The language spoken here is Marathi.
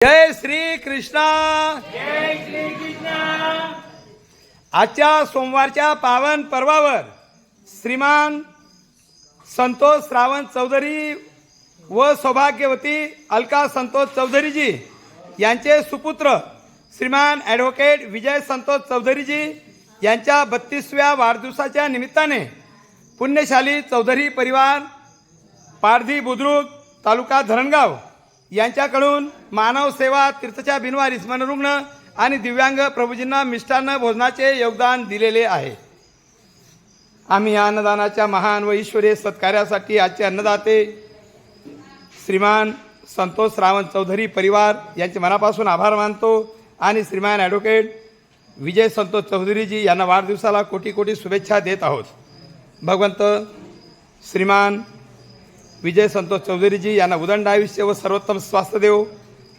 जय श्री कृष्णा. आजच्या सोमवारच्या पावन पर्वावर श्रीमान संतोष श्रावण चौधरी व सौभाग्यवती अलका संतोष चौधरीजी यांचे सुपुत्र श्रीमान ॲडव्होकेट विजय संतोष चौधरीजी यांच्या बत्तीसव्या वाढदिवसाच्या निमित्ताने पुण्यशाली चौधरी परिवार पारधी बुद्रुक तालुका धरणगाव यांच्याकडून मानव सेवा तीर्थच्या बिनवारी स्मरणरुग्ण आणि दिव्यांग प्रभूजींना मिष्टान्न भोजनाचे योगदान दिलेले आहे. आम्ही या अन्नदानाच्या महान व ईश्वरीय सत्कार्यासाठी आजचे अन्नदाते श्रीमान संतोष रावण चौधरी परिवार यांचे मनापासून आभार मानतो आणि श्रीमान ॲडव्होकेट विजय संतोष चौधरीजी यांना वाढदिवसाला कोटी कोटी शुभेच्छा देत आहोत. भगवंत श्रीमान विजय संतोष चौधरीजी यांना उदंड आयुष्य व सर्वोत्तम स्वास्थ्य देव